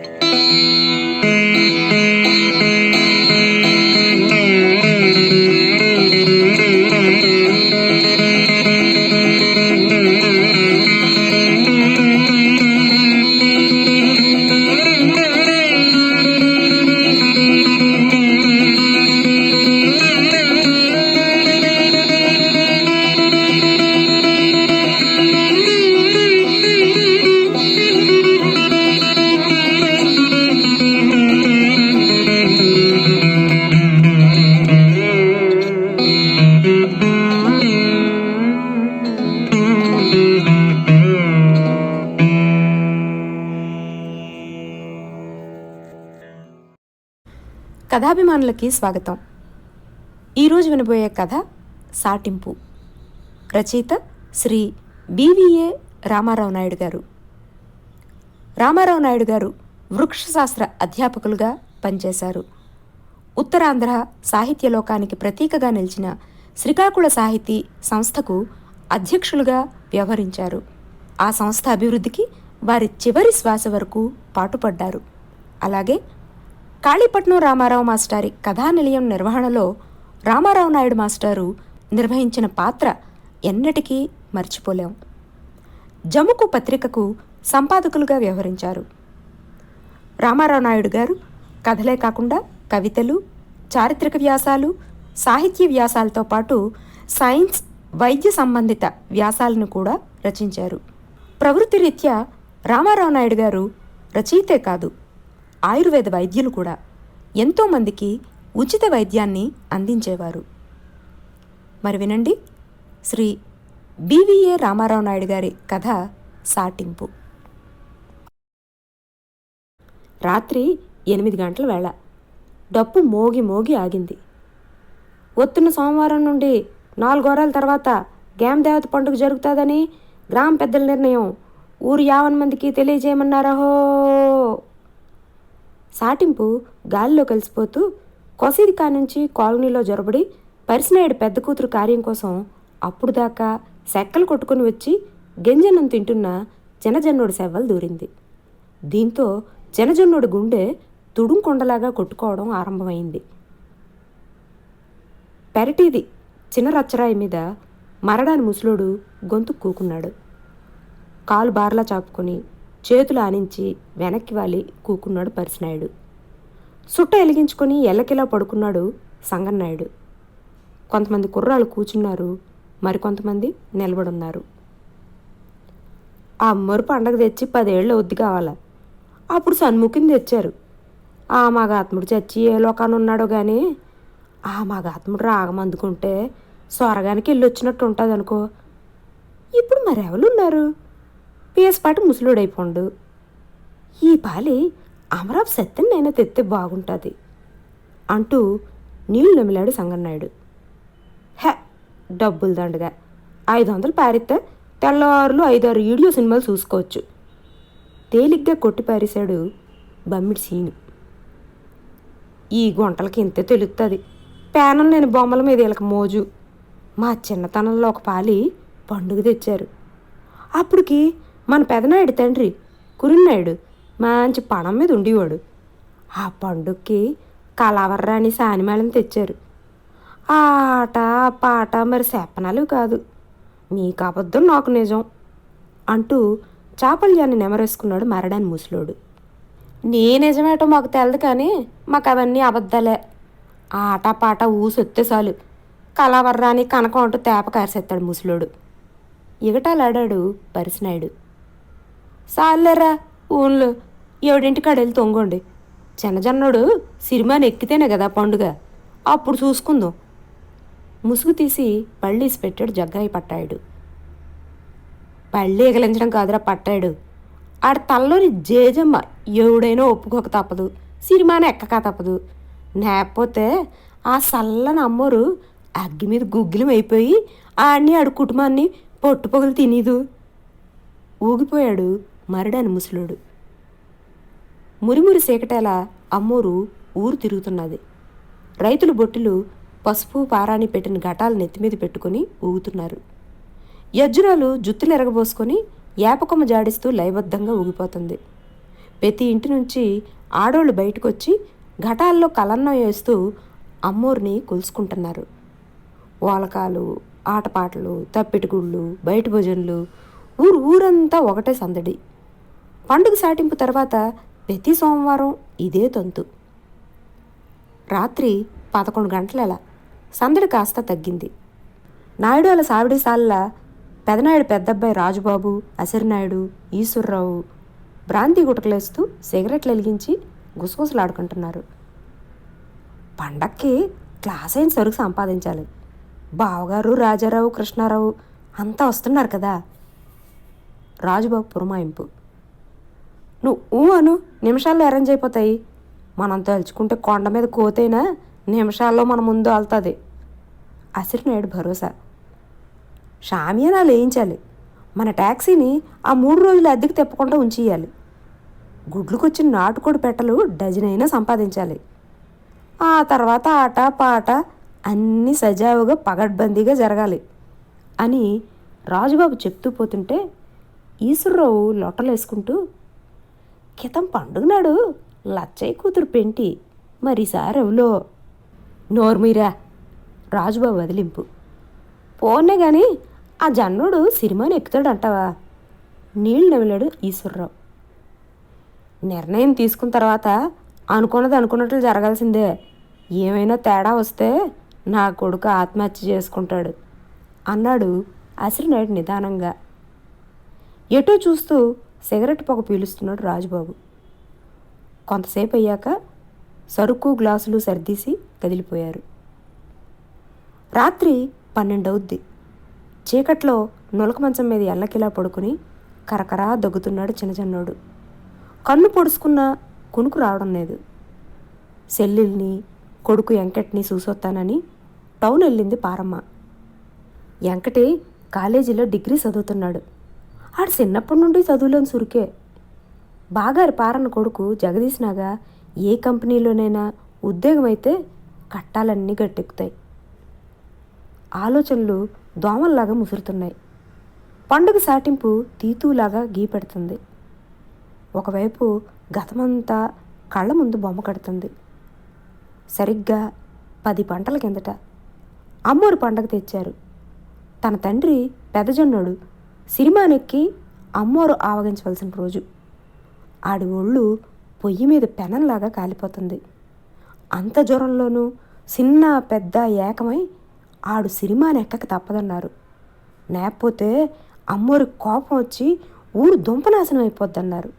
Música కథాభిమానులకి స్వాగతం. ఈరోజు వినబోయే కథ సాటింపు. రచయిత శ్రీ బీవీఏ రామారావు నాయుడు గారు. రామారావు నాయుడు గారు వృక్షశాస్త్ర అధ్యాపకులుగా పనిచేశారు. ఉత్తరాంధ్ర సాహిత్య లోకానికి ప్రతీకగా నిలిచిన శ్రీకాకుళ సాహితీ సంస్థకు అధ్యక్షులుగా వ్యవహరించారు. ఆ సంస్థ అభివృద్ధికి వారి చివరి శ్వాస వరకు పాటుపడ్డారు. అలాగే కాళీపట్నం రామారావు మాస్టారి కథానిలయం నిర్వహణలో రామారావు నాయుడు మాస్టారు నిర్వహించిన పాత్ర ఎన్నటికీ మర్చిపోలేం. జముకు పత్రికకు సంపాదకులుగా వ్యవహరించారు. రామారావు నాయుడు గారు కథలే కాకుండా కవితలు చారిత్రక వ్యాసాలు సాహిత్య వ్యాసాలతో పాటు సైన్స్ వైద్య సంబంధిత వ్యాసాలను కూడా రచించారు. ప్రవృత్తి రీత్యా రామారావు నాయుడు గారు రచయితే కాదు ఆయుర్వేద వైద్యులు కూడా ఎంతోమందికి ఉచిత వైద్యాన్ని అందించేవారు. మరి వినండి శ్రీ బివిఏ రామారావు నాయుడు గారి కథ సాటింపు. రాత్రి ఎనిమిది గంటల వేళ డప్పు మోగి మోగి ఆగింది. వత్తున్న సోమవారం నుండి నాలుగోరాల తర్వాత గ్యామ్ దేవత పండుగ జరుగుతుందని గ్రామ పెద్దల నిర్ణయం ఊరు యావన్ మందికి తెలియజేయమన్నారహో సాటింపు గాలిలో కలిసిపోతూ కొసిది కానుంచి కాలనీలో జొరబడి పరిసినాయుడు పెద్ద కూతురు కార్యం కోసం అప్పుడు దాకా సెక్కలు కొట్టుకుని వచ్చి గెంజన్నం తింటున్న జనజన్నుడి సెవ్వలు దూరింది. దీంతో జనజన్నుడి గుండె తుడుంకొండలాగా కొట్టుకోవడం ఆరంభమైంది. పెరటిది చిన్న రచ్చరాయి మీద మరడాని ముసలోడు గొంతు కూకున్నాడు. కాలు బార్లా చాపుకొని చేతులు ఆనించి వెనక్కి వాలి కూకున్నాడు పరిసినాయుడు. సుట్ట ఎలిగించుకొని ఎల్లకిలా పడుకున్నాడు సంగన్నాయుడు. కొంతమంది కుర్రాళ్ళు కూర్చున్నారు మరికొంతమంది నిలబడున్నారు. ఆ అమ్మరు పండగ తెచ్చి పదేళ్ళు వద్దు కావాల? అప్పుడు సన్ముఖిని తెచ్చారు. ఆ మగాత్ముడు చచ్చి ఏ లోకాన్ని ఉన్నాడో కానీ ఆ మగాత్ముడు రాగమందుకుంటే స్వరగానికి వెళ్ళి వచ్చినట్టు ఉంటుంది అనుకో ఇప్పుడు మరెవరున్నారు పేసపాటి ముసలుడైపోండు. ఈ పాలి అమరాబ్ సత్యం నేను తెత్తే బాగుంటుంది అంటూ నీళ్ళు నమిలాడు సంగన్నాయుడు. హే డబ్బులు దండగా. ఐదు వందలు పారిస్తే తెల్లవారులు ఐదారు వీడియో సినిమాలు చూసుకోవచ్చు. తేలిగ్గా కొట్టి పారేశాడు బమ్మిడి సీను. ఈ గుంటలకి ఇంతే తెలుస్తుంది పేనం నేను బొమ్మల మీద వీళ్ళకి మోజు. మా చిన్నతనంలో ఒక పాలి పండుగ తెచ్చారు. అప్పటికి మన పెదనాయుడు తండ్రి కురున్నాయుడు మంచి పణం మీద ఉండేవాడు. ఆ పండుగకి కలవర్రాని సానిమేళం తెచ్చారు. ఆ ఆట పాట మరి చెప్పనాలు కాదు. నీకు అబద్ధం నాకు నిజం అంటూ చాపల్యాన్ని నెమరేసుకున్నాడు మరడాని ముసలోడు. నీ నిజమేటో మాకు తెలదు కానీ మాకు అవన్నీ అబద్ధాలే. ఆట పాట ఊసొత్తే చాలు. కలవర్రాని కనకం అంటూ తేప కారిసేస్తాడు ముసలోడు. ఎగటాలాడాడు పరిసినాయుడు సాలేరా ఊన్లు ఏడింటి కడెళ్ళి తొంగండి. చిన్నజన్నోడు సిరిమాని ఎక్కితేనే కదా పండుగ. అప్పుడు చూసుకుందాం. ముసుగు తీసి పళ్ళీసి పెట్టాడు జగ్గాయి పట్టాయుడు. పళ్ళు ఎగలించడం కాదురా పట్టాయుడు. ఆడ తల్లోని జేజమ్మ ఎవడైనా ఒప్పుకోక తప్పదు. సిరిమాన ఎక్కక తప్పదు. లేకపోతే ఆ సల్లని అమ్మోరు అగ్గి మీద గుగ్గిలం అయిపోయి ఆడిని ఆడు కుటుంబాన్ని పొట్టు పొగలు తినీదు. ఊగిపోయాడు మరడాని ముసలుడు. మురిమురి సేకటేల అమ్మోరు ఊరు తిరుగుతున్నది. రైతులు బొట్టులు పసుపు పారాని పెట్టిన ఘటాలు నెత్తిమీద పెట్టుకుని ఊగుతున్నారు. యజ్జురాలు జుత్తులు ఎరగబోసుకొని ఏపకొమ్మ జాడిస్తూ లయబద్ధంగా ఊగిపోతుంది. ప్రతి ఇంటి నుంచి ఆడోళ్ళు బయటకొచ్చి ఘటాల్లో కలన్నం వేస్తూ అమ్మోరిని కొలుసుకుంటున్నారు. ఓలకాలు ఆటపాటలు తప్పిటిగుళ్ళు బయట భోజనలు ఊరు ఊరంతా ఒకటే సందడి. పండుగ సాటింపు తర్వాత ప్రతి సోమవారం ఇదే తంతు. రాత్రి పదకొండు గంటల సందడి కాస్త తగ్గింది. నాయుడు సావిడి సాల్ల పెదనాయుడు పెద్దబ్బాయి రాజుబాబు అసిరినాయుడు ఈశ్వరరావు భ్రాంతి గుటకలేస్తూ సిగరెట్లు వెలిగించి గుసగుసలాడుకుంటున్నారు. పండక్కి క్లాస్ అయిన సరుకు సంపాదించాలి. బావగారు రాజారావు కృష్ణారావు అంతా వస్తున్నారు కదా. రాజుబాబు పురమాయింపు. నువ్వు ఊ అను నిమిషాల్లో అరేంజ్ అయిపోతాయి. మనం తలుచుకుంటే కొండ మీద కోతైనా నిమిషాల్లో మన ముందు వెళ్తుంది అసిరినాయుడు భరోసా. షామియానాలు వేయించాలి. మన ట్యాక్సీని ఆ మూడు రోజులు అద్దెకి తెప్పకుండా ఉంచేయాలి. గుడ్లుకొచ్చిన నాటుకోడి పెట్టలు డజన్ అయినా సంపాదించాలి. ఆ తర్వాత ఆట పాట అన్నీ సజావుగా పగడ్బందీగా జరగాలి అని రాజుబాబు చెప్తూ పోతుంటే ఈశ్వరరావు లొట్టలేసుకుంటూ క్రితం పండుగ నాడు లచ్చయ్య కూతురు పెంటి మరిసారవులో నోర్మీరా రాజుబాబు వదిలింపు. పోనే గాని ఆ జన్నుడు సినిమాని ఎక్కుతాడంటావా? నీళ్ళు నవ్విలాడు ఈశ్వరరావు. నిర్ణయం తీసుకున్న తర్వాత అనుకున్నది అనుకున్నట్లు జరగాల్సిందే. ఏమైనా తేడా వస్తే నా కొడుకు ఆత్మహత్య చేసుకుంటాడు అన్నాడు అసిరినాయుడు నిదానంగా. ఎటో చూస్తూ సిగరెట్ పొగ పీలుస్తున్నాడు రాజుబాబు. కొంతసేపు అయ్యాక సరుకు గ్లాసులు సర్దీసి కదిలిపోయారు. రాత్రి పన్నెండవుద్ది. చీకట్లో నులక మంచం మీద ఎల్లకిలా పడుకుని కరకరా దగ్గుతున్నాడు చిన్నచన్నోడు కన్ను పొడుచుకున్న కునుకు రావడం లేదు. సెల్లిల్ని కొడుకు వెంకట్ని చూసొత్తానని టౌన్ వెళ్ళింది పారమ్మ. వెంకటే కాలేజీలో డిగ్రీ చదువుతున్నాడు. ఆడు చిన్నప్పటి నుండి చదువులోని సురికే. బాగారి పారన్న కొడుకు జగదీశ్నాగా ఏ కంపెనీలోనైనా ఉద్యోగం అయితే కట్టాలన్నీ గట్టెక్కుతాయి. ఆలోచనలు దోమల్లాగా ముసురుతున్నాయి. పండుగ సాటింపు తీతూలాగా గీపెడుతుంది ఒకవైపు గతమంతా కళ్ళ ముందు బొమ్మ కడుతుంది. సరిగ్గా పది పంటల కిందట అమ్మోరు పండగ తెచ్చారు. తన తండ్రి పెదజొన్నోడు సిరిమానెక్కి అమ్మోరు ఆవగించవలసిన రోజు. ఆడి ఒళ్ళు పొయ్యి మీద పెనంలాగా కాలిపోతుంది. అంత జ్వరంలోనూ చిన్న పెద్ద ఏకమై ఆడు సిరిమానెక్కక తప్పదన్నారు. లేకపోతే అమ్మోరి కోపం వచ్చి ఊరు దుంపనాశనం అయిపోద్దన్నారు.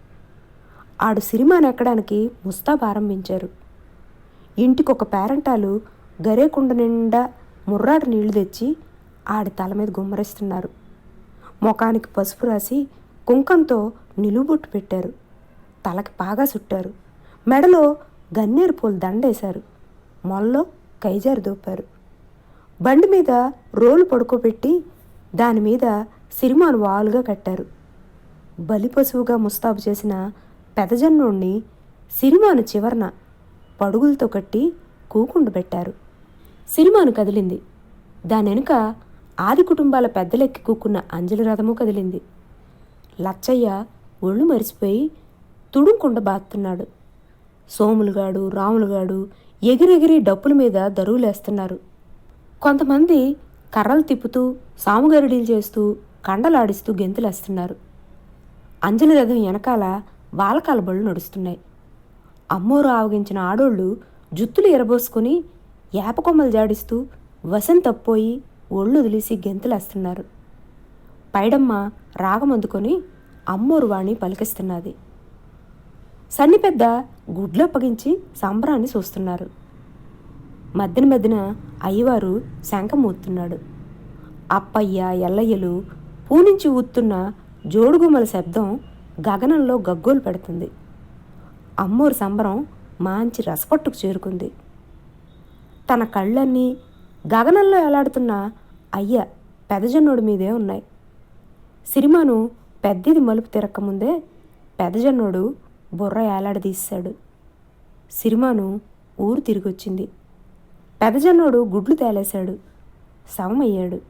ఆడు సిరిమాను ఎక్కడానికి ముస్తాబు ఆరంభించారు. ఇంటికొక పేరంటాలు గరేకుండ నిండా ముర్రాడు నీళ్ళు తెచ్చి ఆడి తల మీద గుమ్మరిస్తున్నారు. ముఖానికి పసుపు రాసి కుంకంతో నిలువుబొట్టు పెట్టారు. తలకి బాగా చుట్టారు. మెడలో గన్నేరు పూలు దండేశారు. మొల్లో కైజారు దూపారు. బండి మీద రోలు పడుకోబెట్టి దాని మీద సిరిమాను వాలుగా కట్టారు. బలి పశువుగా ముస్తాబు చేసిన పెదజన్నోణ్ణి సిరిమాను చివరన పడుగులతో కట్టి కూకుండు పెట్టారు. సిరిమాను కదిలింది. దాని వెనుక ఆది కుటుంబాల పెద్దలెక్కి కూకున్న అంజలి రథము కదిలింది. లచ్చయ్య ఒళ్ళు మరిసిపోయి తుడుంకుండ బాతున్నాడు సోములుగాడు రాములుగాడు ఎగిరెగిరి డప్పుల మీద దరువులేస్తున్నారు కొంతమంది కర్రలు తిప్పుతూ సాముగరుడీలు చేస్తూ కండలాడిస్తూ గెంతులేస్తున్నారు అంజలి రథం వెనకాల వాలకాల బళ్ళు నడుస్తున్నాయి. అమ్మోరు ఆవగించిన ఆడోళ్ళు జుత్తులు ఎరబోసుకొని ఏపకొమ్మలు జాడిస్తూ వసం తప్పోయి ఒళ్ళు వదిలేసి గెంతులేస్తున్నారు. పైడమ్మ రాగమందుకొని అమ్మోరు వాణి పలికిస్తున్నది. సన్ని పెద్ద గుడ్లు అప్పగించి సంబరాన్ని చూస్తున్నారు మధ్యన మధ్యన అయ్యవారు శంఖం ఊతున్నాడు అప్పయ్య ఎల్లయ్యలు పూనించి ఊతున్న జోడుగుమ్మల శబ్దం గగనంలో గగ్గోలు పెడుతుంది. అమ్మోరు సంబరం మంచి రసపట్టుకు చేరుకుంది. తన కళ్ళన్నీ గగనంలో ఎలాడుతున్న అయ్య పెదజన్నోడి మీదే ఉన్నాయి. సిరిమాను పెద్దది మలుపు తిరక్కముందే పెదజన్నోడు బుర్ర ఏలాడదీశాడు సిరిమాను ఊరు తిరిగొచ్చింది. పెదజన్నోడు గుడ్లు తేలేశాడు. శవమయ్యాడు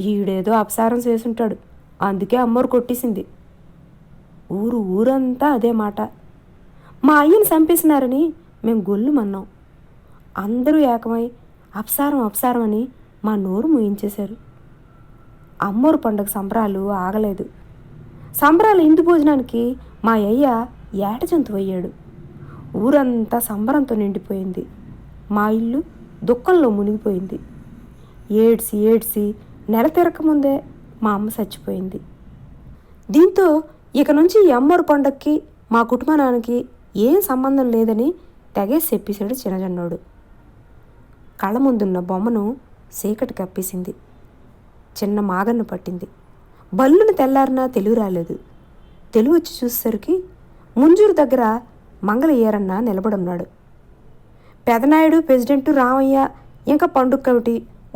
ఈడేదో అపసారం చేసుంటాడు. అందుకే అమ్మోరు కొట్టేసింది. ఊరు ఊరంతా అదే మాట. మా అయ్యని చంపేసినారని మేము గొల్లుమన్నాం అందరూ ఏకమై అప్సారం అప్సారం అని మా నోరు ముయించేశారు. అమ్మోరు పండుగ సంబరాలు ఆగలేదు. సంబరాల ఇంటి భోజనానికి మా అయ్య ఏట జంతువు అయ్యాడు. ఊరంతా సంబరంతో నిండిపోయింది. మా ఇల్లు దుఃఖంలో మునిగిపోయింది. ఏడ్సి ఏడ్సి నెల తిరగకముందే మా అమ్మ చచ్చిపోయింది. దీంతో ఇక నుంచి ఈ అమ్మోరు పండక్కి మా కుటుంబానికి ఏం సంబంధం లేదని తెగేసి చెప్పేశాడు చిన్నజన్నోడు. కళ్ళ ముందున్న బొమ్మను చీకటి కప్పేసింది. చిన్న మాగన్ను పట్టింది. బల్లును తెల్లారినా తెలివి రాలేదు. తెలివి వచ్చి చూసేసరికి ముంజూరు దగ్గర మంగళయ్యారన్న నిలబడున్నాడు. పెదనాయుడు ప్రెసిడెంటు రామయ్య ఇంకా పండుగ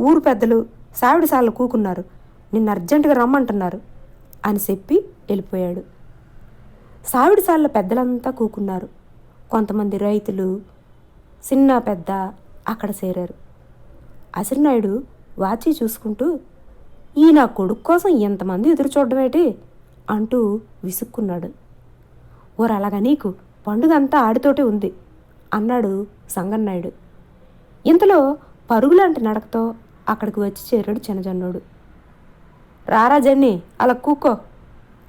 ఊరు పెద్దలు సావిడిసార్లు కూకున్నారు. నిన్ను అర్జెంటుగా రమ్మంటున్నారు అని చెప్పి వెళ్ళిపోయాడు. సావిడిసార్ల పెద్దలంతా కూకున్నారు. కొంతమంది రైతులు చిన్న పెద్ద అక్కడ చేరారు. అసిరినాయుడు వాచి చూసుకుంటూ ఈ నా కొడుకు కోసం ఎంతమంది ఎదురు చూడడమేటి? అంటూ విసుక్కున్నాడు. ఓరు అలాగా నీకు పండుగ అంతా ఆడితోటే ఉంది అన్నాడు సంగన్నాయుడు. ఇంతలో పరుగులాంటి నడకతో అక్కడికి వచ్చి చేరాడు చిన్నజన్నుడు. రారా జన్ని అలా కూకో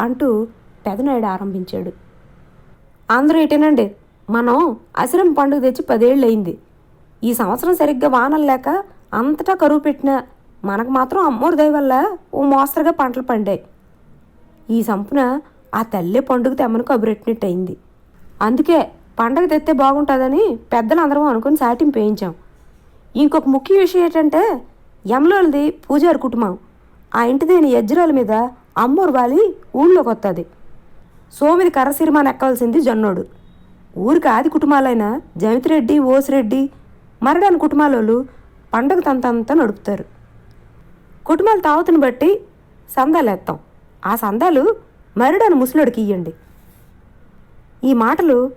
అంటూ పెదనాయుడు ఆరంభించాడు. అందరూ ఏటేనండి మనం అసిరం పండుగ తెచ్చి పదేళ్ళు అయింది ఈ సంవత్సరం సరిగ్గా వానలు లేక అంతటా కరువు పెట్టిన మనకు మాత్రం అమ్మోరు దయ వల్ల ఓ మోస్తరుగా పంటలు పండాయి. ఈ సంపున ఆ తల్లే పండుగ తెమ్మను కబురెట్టినట్టు అయింది అందుకే పండగ తెస్తే బాగుంటుందని పెద్దలందరం అనుకుని సాటింపు వేయించాం. ఇంకొక ముఖ్య విషయం ఏంటంటే యమలోలది పూజారి కుటుంబం. ఆ ఇంటిదేని యజ్రాల మీద అమ్మోరు వాలి ఊళ్ళోకి వస్తుంది సోమిది కర్రసిరిమాన్ ఎక్కవలసింది జొన్నోడు. ఊరికి ఆది కుటుంబాలైన జమితిరెడ్డి ఓసిరెడ్డి మరడాని కుటుంబాలోళ్ళు పండుగ తంతంతా నడుపుతారు. కుటుంబాలు తావుతుని బట్టి సందాలు వేస్తాం ఆ సందాలు మరుడని ముసలోడికి ఇయ్యండి. ఈ మాటలు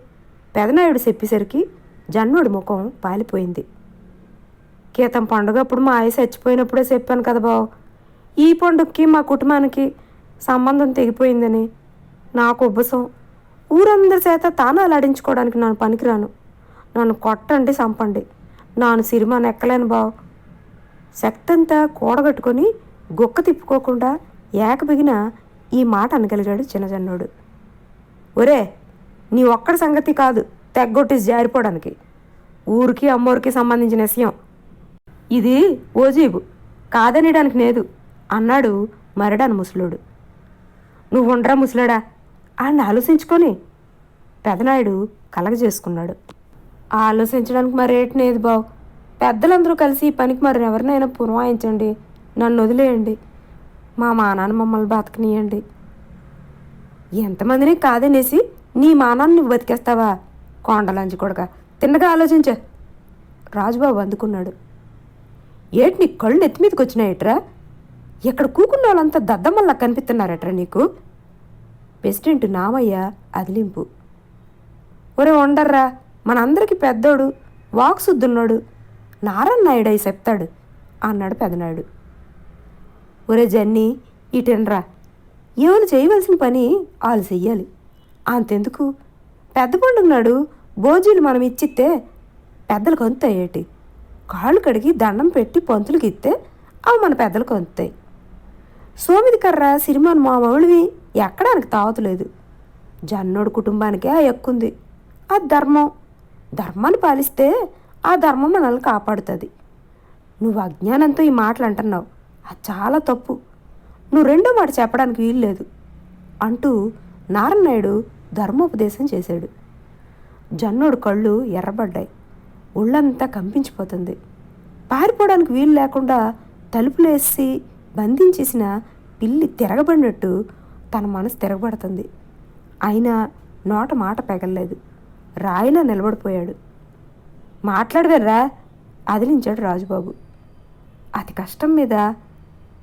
పెదనాయుడు చెప్పేసరికి జన్నుడి ముఖం పాలిపోయింది. కీతం పండుగ అప్పుడు మా ఆయ చచ్చిపోయినప్పుడే చెప్పాను కదా బావు. ఈ పండుగకి మా కుటుంబానికి సంబంధం తెగిపోయిందని నాకు ఉబ్బసం. ఊరందరి చేత తానాలు అలాడించుకోవడానికి నన్ను పనికిరాను. నన్ను కొట్టండి చంపండి. నాను సిరిమాను ఎక్కలేను బావు. శక్తంతా కూడగట్టుకొని గుక్క తిప్పుకోకుండా ఏకబిగిన ఈ మాట అనగలిగాడు చిన్నజన్నోడు. ఒరే నీ ఒక్కడి సంగతి కాదు తెగ్గొట్టేసి జారిపోవడానికి. ఊరికి అమ్మోరికి సంబంధించిన విషయం. ఇది ఓజీబు కాదనడానికి లేదు అన్నాడు మరడాను ముసలోడు. నువ్వు ఉండరా ముసలాడా? ఆయన ఆలోచించుకొని పెదనాయుడు కలగజేసుకున్నాడు. ఆలోచించడానికి మరేటి లేదు బావు. పెద్దలందరూ కలిసి ఈ పనికి మరి ఎవరినైనా పురమాయించండి. నన్ను వదిలేయండి. మా మానాన్న మమ్మల్ని బతకనియండి. ఎంతమందిని కాదనేసి నీ మానాన్ని నువ్వు బతికేస్తావా? కొండలంచి కొడక తిన్నగా ఆలోచించ. రాజుబాబు అందుకున్నాడు. ఏటి నీ కళ్ళు నెత్తి మీదకి వచ్చినాయట్రా? ఇక్కడ కూకున్న వాళ్ళంతా దద్దమ్మల్లా కనిపిస్తున్నారట్రా నీకు? ప్రెసిడెంట్ నామయ్య అదిలింపు. ఒరే ఉండర్రా. మనందరికీ పెద్దోడు వాక్సుద్దున్నాడు నారాయణ నాయుడు అయి చెప్తాడు అన్నాడు పెదనాయుడు. ఒరే జన్ని ఇటెనరా ఏమైనా చేయవలసిన పని వాళ్ళు చెయ్యాలి. అంతెందుకు? పెద్ద పండుగ భోజీలు మనం ఇచ్చిస్తే పెద్దలకు అంతయ్యేటి కాళ్ళు కడిగి దండం పెట్టి పంతులకి ఇస్తే అవి మన పెద్దలకు అందుతాయి సోమిది కర్ర సిరిమాన్ మౌళివి ఎక్కడానికి తావతలేదు. జన్నోడు కుటుంబానికే ఆ ఎక్కుంది ఆ ధర్మం. ధర్మాన్ని పాలిస్తే ఆ ధర్మం మనల్ని కాపాడుతుంది. నువ్వు అజ్ఞానంతో ఈ మాటలు అంటున్నావు అది చాలా తప్పు. నువ్వు రెండో మాట చెప్పడానికి వీలు లేదు. అంటూ నారాయణనాయుడు ధర్మోపదేశం చేశాడు. జన్నోడు కళ్ళు ఎర్రబడ్డాయి. ఒళ్ళంతా కంపించిపోతుంది. పారిపోవడానికి వీలు లేకుండా తలుపులేసి బంధించేసిన పిల్లి తిరగబడినట్టు తన మనసు తిరగబడుతుంది. అయినా నోట మాట పెగలలేదు రాయిలా నిలబడిపోయాడు. మాట్లాడదర్రా అదిలించాడు రాజుబాబు. అతి కష్టం మీద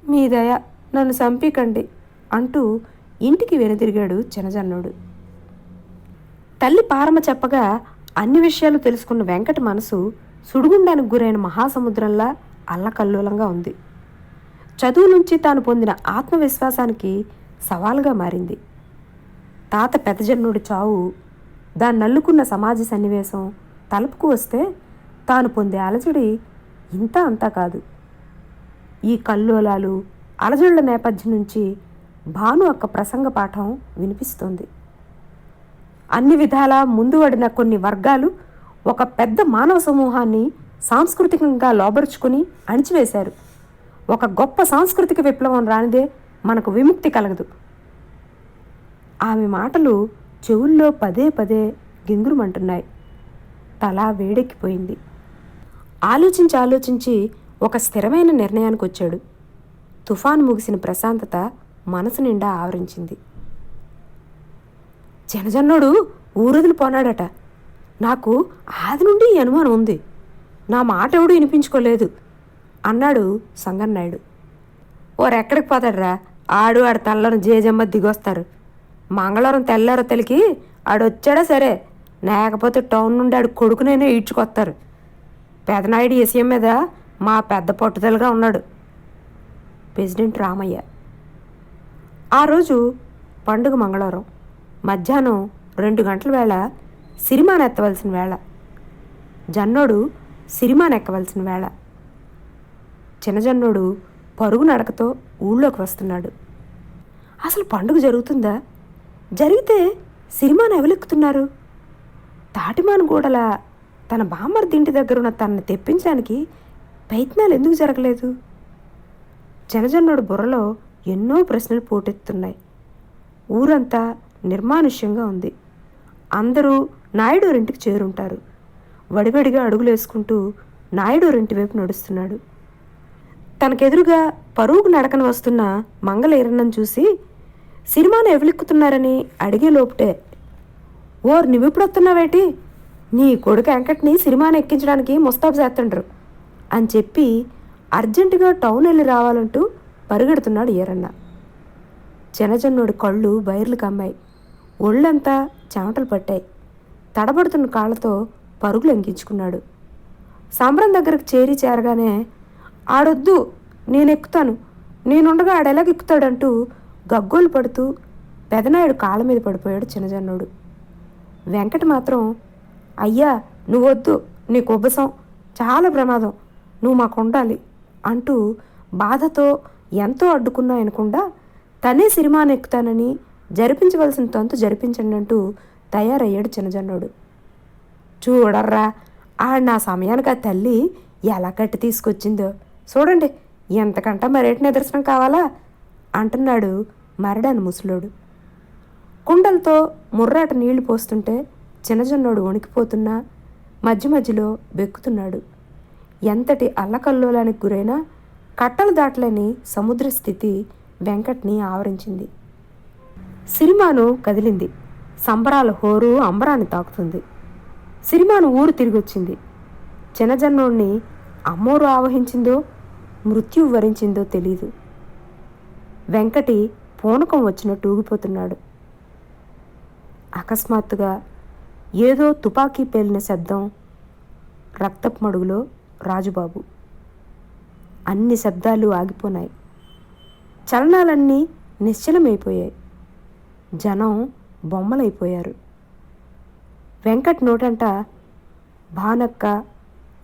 మీ దయ నన్ను చంపీకండి అంటూ ఇంటికి వెనుదిరిగాడు చినజన్నుడు తల్లి పారమ చెప్పగా అన్ని విషయాలు తెలుసుకున్న వెంకట మనసు సుడిగుండానికి గురైన మహాసముద్రంలా అల్లకల్లోలంగా ఉంది. చదువు నుంచి తాను పొందిన ఆత్మవిశ్వాసానికి సవాలుగా మారింది. తాత పెదజన్నుడి చావు దాన్ని నల్లుకున్న సమాజ సన్నివేశం తలుపుకు వస్తే తాను పొందే అలజడి ఇంత అంతా కాదు. ఈ కల్లోలాలు అలజడుల నేపథ్యం నుంచి భాను అక్క ప్రసంగ పాఠం వినిపిస్తుంది. అన్ని విధాలా ముందువడిన కొన్ని వర్గాలు ఒక పెద్ద మానవ సమూహాన్ని సాంస్కృతికంగా లోబరుచుకుని అణిచివేశారు. ఒక గొప్ప సాంస్కృతిక విప్లవం రానిదే మనకు విముక్తి కలగదు. ఆమె మాటలు చెవుల్లో పదే పదే గింగురుమంటున్నాయి. తల వేడెక్కిపోయింది. ఆలోచించి ఆలోచించి ఒక స్థిరమైన నిర్ణయానికి వచ్చాడు తుఫాను ముగిసిన ప్రశాంతత మనసు నిండా ఆవరించింది. జనజన్నుడు ఊరదులు పోనాడట. నాకు ఆది నుండి అనుమానం ఉంది. నా మాట ఎవడు వినిపించుకోలేదు అన్నాడు సంగన్నాయుడు. ఓరెక్కడికి పోతాడురా? ఆడు ఆడు తల్లను జేజమ్మ దిగొస్తారు. మంగళవారం తెల్లారో ఆడొచ్చాడా సరే. లేకపోతే టౌన్ నుండి ఆడు కొడుకునైనా ఈడ్చుకొస్తారు పెదనాయుడు విషయం మీద మా పెద్ద పట్టుదలగా ఉన్నాడు. ప్రెసిడెంట్ రామయ్య. ఆ రోజు పండుగ మంగళవారం. మధ్యాహ్నం రెండు గంటల వేళ సిరిమాన ఎత్తవలసిన వేళ. జన్నోడు సిరిమాన ఎక్కవలసిన వేళ. చిన్నజన్నోడు పరుగు నడకతో ఊళ్ళోకి వస్తున్నాడు. అసలు పండుగ జరుగుతుందా? జరిగితే సినిమాను ఎవలెక్కుతున్నారు తాటిమాను గూడల తన బామ్మర్ది ఇంటి దగ్గర ఉన్న తనని తెప్పించడానికి ప్రయత్నాలు ఎందుకు జరగలేదు? జనజన్నుడు బుర్రలో ఎన్నో ప్రశ్నలు పోటెత్తున్నాయి. ఊరంతా నిర్మానుష్యంగా ఉంది. అందరూ నాయుడూరింటికి చేరుంటారు. వడివడిగా అడుగులేసుకుంటూ నాయుడూరింటి వైపు నడుస్తున్నాడు. తనకెదురుగా పరుగు నడకన వస్తున్న మంగళీరన్నను చూసి సినిమాను ఎవలెక్కుతున్నారని అడిగే లోపటే ఓర్ నువ్వెప్పుడొస్తున్నావేటి నీ కొడుకు వెంకట్ని సినిమాను ఎక్కించడానికి ముస్తాబు చేస్తుండ్రు అని చెప్పి అర్జెంటుగా టౌన్ వెళ్ళి రావాలంటూ పరుగెడుతున్నాడు ఈరన్న. జనజన్నుడి కళ్ళు బైర్లు కమ్మాయి. ఒళ్ళంతా చెమటలు పట్టాయి. తడబడుతున్న కాళ్ళతో పరుగులు అంకించుకున్నాడు. సంబరం దగ్గరకు చేరి చేరగానే ఆడొద్దు నేను ఎక్కుతాను నేనుండగా ఆడెలాగెక్కుతాడంటూ గగ్గోలు పడుతూ పెదనాయుడు కాళ్ళ మీద పడిపోయాడు చిన్నజన్నుడు వెంకట మాత్రం అయ్యా నువ్వొద్దు నీ ఉబ్బసం చాలా ప్రమాదం నువ్వు మాకు ఉండాలి అంటూ బాధతో ఎంతో అడ్డుకున్నా అనకుండా తనే సినిమాను ఎక్కుతానని జరిపించవలసిన తంతు జరిపించండి అంటూ తయారయ్యాడు చిన్నజన్నుడు చూడర్రా ఆ నా సమయానికి ఆ తల్లి ఎలా కట్టి తీసుకొచ్చిందో చూడండి ఎంతకంట మరేటి నిదర్శనం కావాలా? అంటున్నాడు మరడాను ముసలోడు. కుండలతో ముర్రాట నీళ్ళు పోస్తుంటే చిన్నజన్నోడు వణికిపోతున్నా మధ్య మధ్యలో బెక్కుతున్నాడు. ఎంతటి అల్లకల్లోలానికి గురైనా కట్టలు దాటలేని సముద్ర స్థితి వెంకట్ని ఆవరించింది. సిరిమాను కదిలింది. సంబరాల హోరు అంబరాన్ని తాకుతుంది. సిరిమాను ఊరు తిరిగొచ్చింది. చిన్నజన్నోడిని అమ్మోరు ఆవహించిందో మృత్యు వరించిందో తెలీదు. వెంకటి పూనకం వచ్చినట్టు ఊగిపోతున్నాడు అకస్మాత్తుగా ఏదో తుపాకీ పేలిన శబ్దం రక్తపు మడుగులో రాజుబాబు. అన్ని శబ్దాలు ఆగిపోనాయి. చలనాలన్నీ నిశ్చలమైపోయాయి. జనం బొమ్మలైపోయారు. వెంకట్ నోటంట భానక్క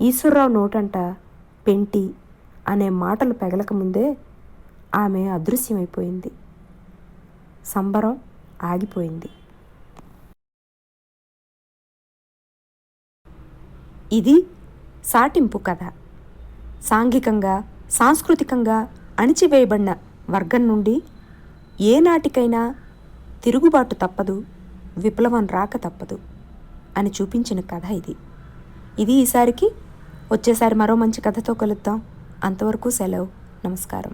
ఈశ్వరరావు నోటంట పెంటి అనే మాటలు పెగలకముందే ఆమె అదృశ్యమైపోయింది. సంబరం ఆగిపోయింది. ఇది సాటింపు కథ. సాంఘికంగా సాంస్కృతికంగా అణిచివేయబడిన వర్గం నుండి ఏనాటికైనా తిరుగుబాటు తప్పదు విప్లవం రాక తప్పదు అని చూపించిన కథ ఇది. ఇది ఈసారికి వచ్చేసారి మరో మంచి కథతో కలుద్దాం. అంతవరకు సెలవు. నమస్కారం.